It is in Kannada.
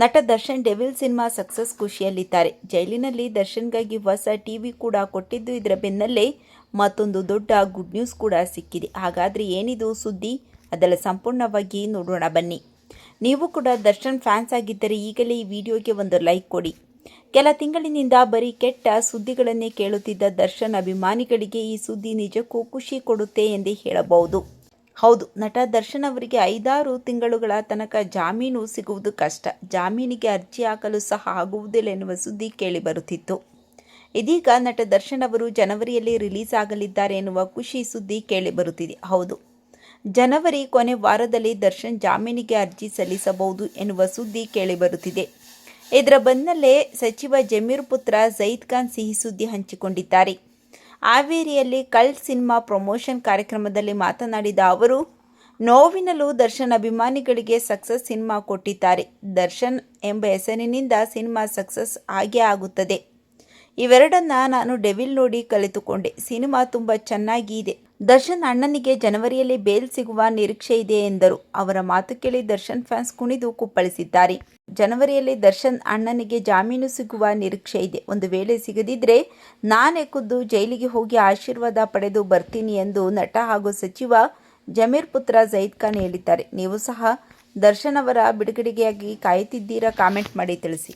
ನಟ ದರ್ಶನ್ ಡೆವಿಲ್ ಸಿನಿಮಾ ಸಕ್ಸಸ್ ಖುಷಿಯಲ್ಲಿದ್ದಾರೆ. ಜೈಲಿನಲ್ಲಿ ದರ್ಶನ್ಗಾಗಿ ಹೊಸ ಟಿವಿ ಕೂಡ ಕೊಟ್ಟಿದ್ದು ಇದರ ಬೆನ್ನಲ್ಲೇ ಮತ್ತೊಂದು ದೊಡ್ಡ ಗುಡ್ ನ್ಯೂಸ್ ಕೂಡ ಸಿಕ್ಕಿದೆ. ಹಾಗಾದರೆ ಏನಿದು ಸುದ್ದಿ? ಅದೆಲ್ಲ ಸಂಪೂರ್ಣವಾಗಿ ನೋಡೋಣ ಬನ್ನಿ. ನೀವು ಕೂಡ ದರ್ಶನ್ ಫ್ಯಾನ್ಸ್ ಆಗಿದ್ದರೆ ಈಗಲೇ ಈ ವಿಡಿಯೋಗೆ ಒಂದು ಲೈಕ್ ಕೊಡಿ. ಕೆಲ ತಿಂಗಳಿನಿಂದ ಬರೀ ಕೆಟ್ಟ ಸುದ್ದಿಗಳನ್ನೇ ಕೇಳುತ್ತಿದ್ದ ದರ್ಶನ್ ಅಭಿಮಾನಿಗಳಿಗೆ ಈ ಸುದ್ದಿ ನಿಜಕ್ಕೂ ಖುಷಿ ಕೊಡುತ್ತೆ ಎಂದೇ ಹೇಳಬಹುದು. ಹೌದು, ನಟ ದರ್ಶನ್ ಅವರಿಗೆ ಐದಾರು ತಿಂಗಳುಗಳ ತನಕ ಜಾಮೀನು ಸಿಗುವುದು ಕಷ್ಟ. ಜಾಮೀನಿಗೆ ಅರ್ಜಿ ಹಾಕಲು ಸಹ ಆಗುವುದಿಲ್ಲ ಎನ್ನುವ ಸುದ್ದಿ ಕೇಳಿಬರುತ್ತಿತ್ತು ಇದೀಗ ನಟ ದರ್ಶನ್ ಅವರು ಜನವರಿಯಲ್ಲಿ ರಿಲೀಸ್ ಆಗಲಿದ್ದಾರೆ ಎನ್ನುವ ಖುಷಿ ಸುದ್ದಿ ಕೇಳಿಬರುತ್ತಿದೆ ಹೌದು, ಜನವರಿ ಕೊನೆ ವಾರದಲ್ಲಿ ದರ್ಶನ್ ಜಾಮೀನಿಗೆ ಅರ್ಜಿ ಸಲ್ಲಿಸಬಹುದು ಎನ್ನುವ ಸುದ್ದಿ ಕೇಳಿಬರುತ್ತಿದೆ ಇದರ ಬೆನ್ನಲ್ಲೇ ಸಚಿವ ಜಮೀರ್ ಪುತ್ರ ಜೈದ್ ಖಾನ್ ಸಿಹಿ ಸುದ್ದಿ ಹಂಚಿಕೊಂಡಿದ್ದಾರೆ. ಹಾವೇರಿಯಲ್ಲಿ ಕಲ್ ಸಿನಿಮಾ ಪ್ರಮೋಷನ್ ಕಾರ್ಯಕ್ರಮದಲ್ಲಿ ಮಾತನಾಡಿದ ಅವರು, ನೋವಿನಲ್ಲೂ ದರ್ಶನ್ ಅಭಿಮಾನಿಗಳಿಗೆ ಸಕ್ಸಸ್ ಸಿನಿಮಾ ಕೊಟ್ಟಿದ್ದಾರೆ. ದರ್ಶನ್ ಎಂಬ ಹೆಸರಿನಿಂದ ಸಿನಿಮಾ ಸಕ್ಸಸ್ ಆಗೇ ಆಗುತ್ತದೆ. ಇವೆರಡನ್ನ ನಾನು ಡೆವಿಲ್ ನೋಡಿ ಕಲಿತುಕೊಂಡೆ. ಸಿನಿಮಾ ತುಂಬ ಚೆನ್ನಾಗಿ ಇದೆ. ದರ್ಶನ್ ಅಣ್ಣನಿಗೆ ಜನವರಿಯಲ್ಲಿ ಬೇಲ್ ಸಿಗುವ ನಿರೀಕ್ಷೆ ಇದೆ ಎಂದರು. ಅವರ ಮಾತು ಕೇಳಿ ದರ್ಶನ್ ಫ್ಯಾನ್ಸ್ ಕುಣಿದು ಕುಪ್ಪಳಿಸಿದ್ದಾರೆ. ಜನವರಿಯಲ್ಲಿ ದರ್ಶನ್ ಅಣ್ಣನಿಗೆ ಜಾಮೀನು ಸಿಗುವ ನಿರೀಕ್ಷೆ ಇದೆ. ಒಂದು ವೇಳೆ ಸಿಗದಿದ್ರೆ ನಾನೇ ಖುದ್ದು ಜೈಲಿಗೆ ಹೋಗಿ ಆಶೀರ್ವಾದ ಪಡೆದು ಬರ್ತೀನಿ ಎಂದು ನಟ ಹಾಗೂ ಸಚಿವ ಜಮೀರ್ ಪುತ್ರ ಜೈದ್ ಖಾನ್ ಹೇಳಿದ್ದಾರೆ. ನೀವು ಸಹ ದರ್ಶನ್ ಅವರ ಬಿಡುಗಡೆಗೆಯಾಗಿ ಕಾಯುತ್ತಿದ್ದೀರಾ? ಕಾಮೆಂಟ್ ಮಾಡಿ ತಿಳಿಸಿ.